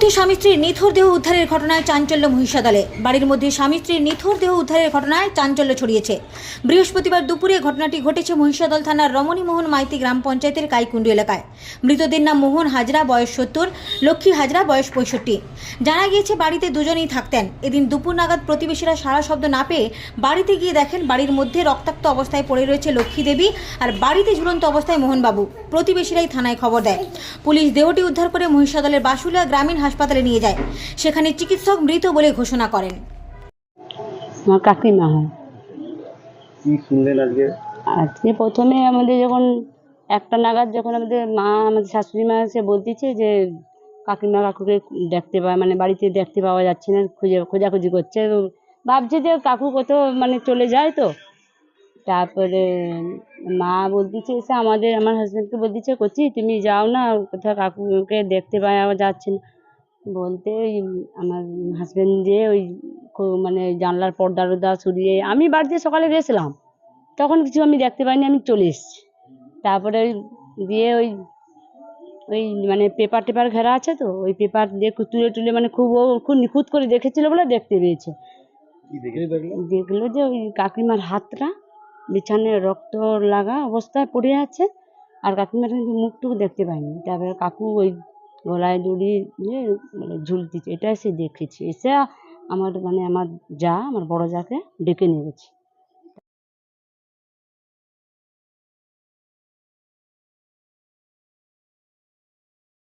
মধ্যে স্বামী স্ত্রীর নিথর দেহ উদ্ধারের ঘটনায় চাঞ্চল্য মহিষাদলে। বাড়ির মধ্যে স্বামী স্ত্রীর নিথর দেহ উদ্ধারের ঘটনায় চাঞ্চল্য ছড়িয়েছে। বৃহস্পতিবার দুপুরে ঘটনাটি ঘটেছে মহিষাদল থানার রমণীমোহন মাইতি গ্রাম পঞ্চায়েতের কাইকুণ্ডু এলাকায়। মৃতদের নাম মোহন হাজরা, বয়স সত্তর, লক্ষ্মী হাজরা, বয়স পঁয়ষট্টি। জানা গিয়েছে বাড়িতে দুজনেই থাকতেন। এদিন দুপুর নাগাদ প্রতিবেশীরা সারা শব্দ না পেয়ে বাড়িতে গিয়ে দেখেন বাড়ির মধ্যে রক্তাক্ত অবস্থায় পড়ে রয়েছে লক্ষ্মী দেবী আর বাড়িতে ঝুলন্ত অবস্থায় মোহনবাবু। প্রতিবেশীরাই থানায় খবর দেয়। পুলিশ দেহটি উদ্ধার করে মহিষাদলের বাসুলিয়া গ্রামীণ হাসপাতালে নিয়ে যায়। সেখানে চিকিৎসক মৃত বলে ঘোষণা করেন। আমার কাকিমা হয়। কি শুনলেন আজকে? আজকে প্রথমে আমাদের যখন একটা নাগাদ যখন আমাদের মা আমাদের শাশুড়ি মা এসে বলতেছে যে কাকিমা কাকুকে দেখতে পাওয়া মানে বাড়িতে দেখতে পাওয়া যাচ্ছে না খুঁজে খোঁজাখুঁজি করছে তো ভাবছে যে কাকু কত মানে চলে যায় তো। তারপরে মা বলতেছে এসে আমাদের আমার হাজব্যান্ডকে বলতেছে করছি তুমি যাও না কোথাও কাকুকে দেখতে পাওয়া যাচ্ছে না। বলতে ওই আমার হাজব্যান্ড যে ওই মানে জানলার পর্দা টর্দা সরিয়ে আমি বাড়িতে সকালে গেছিলাম। তখন কিছু আমি দেখতে পাইনি আমি চলে এসেছি। তারপরে ওই দিয়ে ওই ওই মানে পেপার টেপার ঘেরা আছে তো ওই পেপার দিয়ে তুলে তুলে মানে খুব ও খুব নিখুঁত করে দেখেছিল বলে দেখতে পেয়েছে। দেখল? দেখল যে ওই কাকিমার হাতটা বিছানায় রক্ত লাগা অবস্থায় পড়ে আছে আর কাকিমার কিন্তু মুখটুকু দেখতে পাইনি। তারপরে কাকু ওই গলায় দড়ি দিয়ে মানে ঝুলতেছে এটা সে দেখেছি। এসে আমার মানে আমার যা, আমার বড় যাকে ডেকে নিয়ে গেছে।